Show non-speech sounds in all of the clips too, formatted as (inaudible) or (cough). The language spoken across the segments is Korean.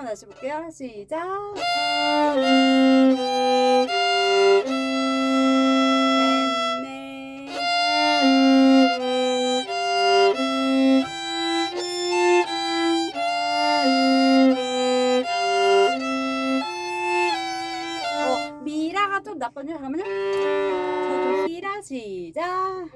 해볼게요. 시작. 셋, 넷. 어, 나빠요. 잠깐만요. 저도 히라 시작.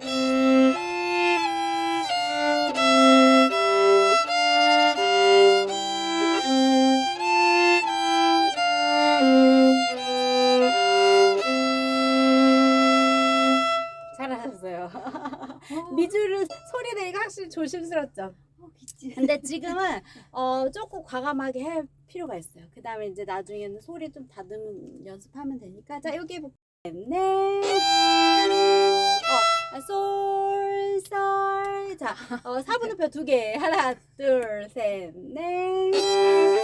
미주를 소리 내기가 확실히 조심스럽죠. 어. 근데 (laughs) 지금은 어 조금 과감하게 할 필요가 있어요. 그 다음에 이제 나중에는 소리 좀 다듬 연습하면 되니까 자 여기. 네. 어, 솔, 썰. 자, 어, 사분음표 두 개. 하나, 둘, 셋, 넷.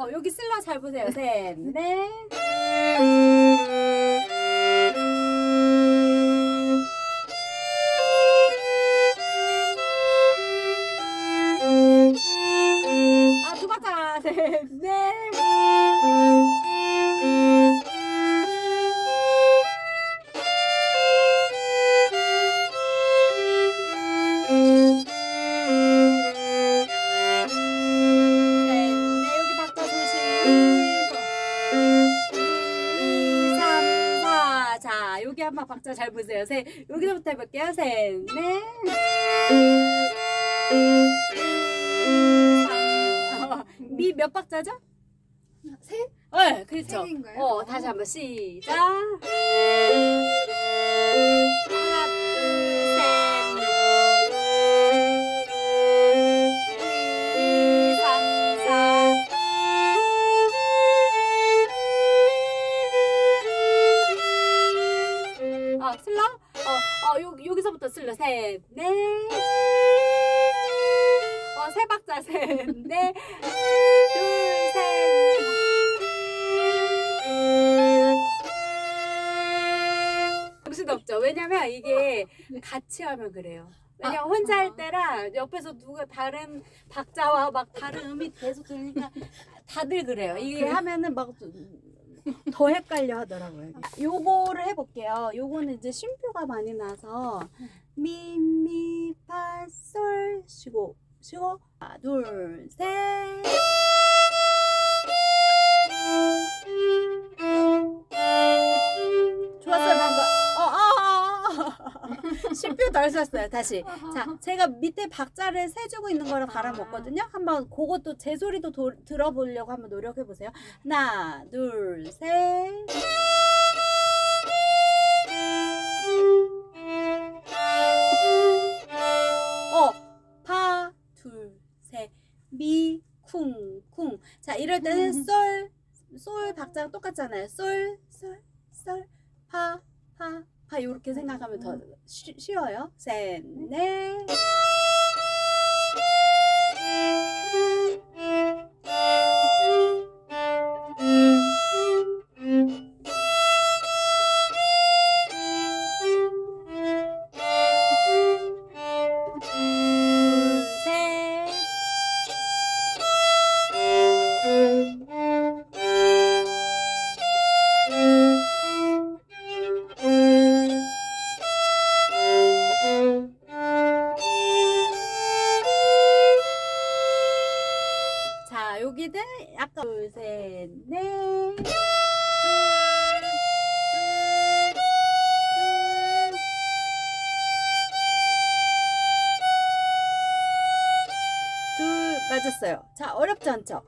어, 여기 슬러 잘 보세요. 셋, 넷. 한번 박자 잘 보세요. 셋. 여기서부터 해볼게요. 셋, 넷. 삼. 미몇 박자죠? 세? 네, 그렇죠. 색인가요? 어, 다시 한번 시작. 하나, 둘, 어, 어, 요, 여기서부터 슬러. 셋, 넷. 어, 세 박자, 셋, 넷. 둘, 셋. 정신없죠. 왜냐면 이게 같이 하면 그래요. 왜냐면 아, 혼자 아. 할 때랑 옆에서 누가 다른 박자와 막 다른 음이 계속 들으니까 다들 그래요. 이게 하면은 막 더 헷갈려 하더라고요. 요거를 해볼게요. 요거는 이제 쉼표가 많이 나서 미, 미, 파, 솔, 쉬고, 쉬고, 하나, 둘, 셋. 덜 썼어요, 다시. 자, 제가 밑에 박자를 세주고 있는 거를 갈아 먹거든요. 한번 그것도 제 소리도 도, 들어보려고 한번 노력해 보세요. 하나, 둘, 셋. 어, 파, 둘, 셋, 미, 쿵, 쿵. 자, 이럴 때는 솔, 솔 박자가 똑같잖아요. 솔, 솔, 솔, 파, 파, 파. 이렇게 생각하면 더 쉬, 쉬워요. 셋, 넷. 아까 둘, 셋, 넷. 둘, 둘, 둘. 둘 맞았어요. 자, 어렵지 않죠?